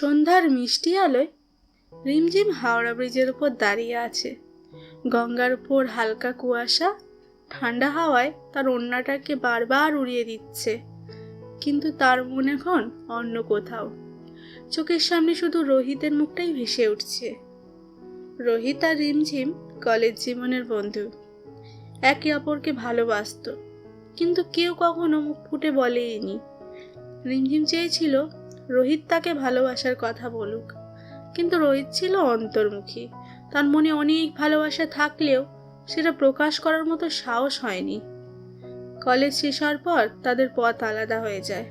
সন্ধ্যার মিষ্টি আলোয় রিমঝিম হাওড়া ব্রিজের উপর দাঁড়িয়ে আছে। গঙ্গার উপর হালকা কুয়াশা, ঠান্ডা হাওয়ায় তার ওড়নাটাকে বারবার উড়িয়ে দিচ্ছে। কিন্তু তার মন এখন অন্য কোথাও। চোখের সামনে শুধু রোহিতের মুখটাই ভেসে উঠছে। রোহিত আর রিমঝিম কলেজ জীবনের বন্ধু। একে অপরকে ভালোবাসত। কিন্তু কেউ কখনো মুখ ফুটে বলেইনি। রিমঝিম চেয়েছিল রোহিত তাকে ভালোবাসার কথা বলুক। কিন্তু রোহিত ছিল অন্তর্মুখী। তার মনে অনেক ভালোবাসা থাকলেও সেটা প্রকাশ করার মতো সাহস হয়নি। কলেজ শেষ হওয়ার পর তাদের পথ আলাদা হয়ে যায়।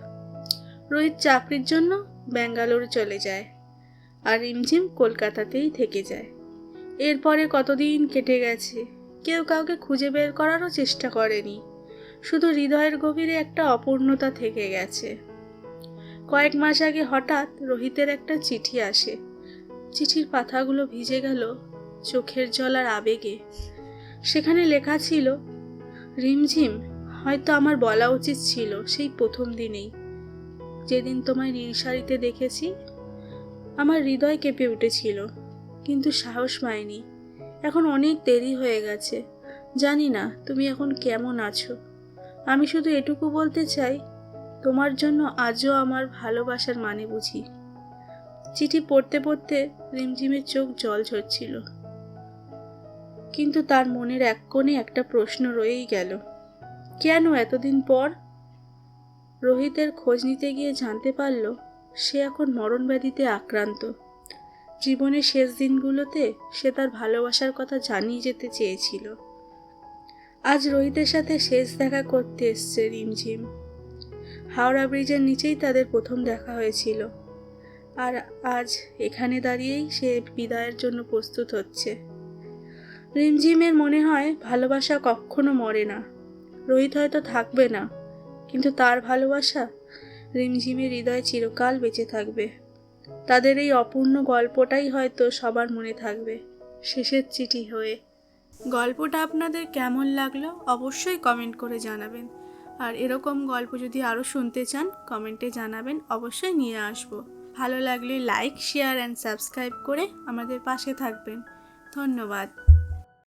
রোহিত চাকরির জন্য ব্যাঙ্গালোরে চলে যায় আর রিমঝিম কলকাতাতেই থেকে যায়। এরপরে কতদিন কেটে গেছে, কেউ কাউকে খুঁজে বের করারও চেষ্টা করেনি। শুধু হৃদয়ের গভীরে একটা অপূর্ণতা থেকে গেছে। কয়েক মাস আগে হঠাৎ রোহিতের একটা চিঠি আসে। চিঠির পাতাগুলো ভিজে গেল চোখের জল আর আবেগে। সেখানে লেখা ছিল, রিমঝিম, হয়তো আমার বলা উচিত ছিল সেই প্রথম দিনেই। যেদিন তোমায় নীল শাড়িতে দেখেছি, আমার হৃদয় কেঁপে উঠেছিল, কিন্তু সাহস পাইনি। এখন অনেক দেরি হয়ে গেছে। জানি না তুমি এখন কেমন আছো। আমি শুধু এটুকু বলতে চাই তোমার জন্য আজও আমার ভালোবাসার মানে বুঝি। চিঠি পড়তে পড়তে রিমঝিমের চোখ জল ঝরছিল। কিন্তু তার মনের এক কোণে একটা প্রশ্ন রয়েই গেল। কেন এতদিন পর? রোহিতের খোঁজ নিতে গিয়ে জানতে পারল, সে এখন মরণ ব্যাধিতে আক্রান্ত। জীবনের শেষ দিনগুলোতে সে তার ভালোবাসার কথা জানিয়ে যেতে চেয়েছিল। আজ রোহিতের সাথে শেষ দেখা করতে এসছে রিমঝিম। হাওড়া ব্রিজের নিচেই তাদের প্রথম দেখা হয়েছিল। আর আজ এখানে দাঁড়িয়েই সে বিদায়ের জন্য প্রস্তুত হচ্ছে। রিমঝিমের মনে হয় ভালোবাসা কখনো মরে না। রোহিত হয়তো থাকবে না, কিন্তু তার ভালোবাসা রিমঝিমের হৃদয়ে চিরকাল বেঁচে থাকবে। তাদের এই অপূর্ণ গল্পটাই হয়তো সবার মনে থাকবে শেষের চিঠি হয়ে। গল্পটা আপনাদের কেমন লাগল অবশ্যই কমেন্ট করে জানাবেন। আর এরকম গল্প যদি আরও শুনতে চান কমেন্টে জানাবেন। অবশ্যই নিয়ে আসব। ভালো লাগলে লাইক শেয়ার অ্যান্ড সাবস্ক্রাইব করে আমাদের পাশে থাকবেন। ধন্যবাদ।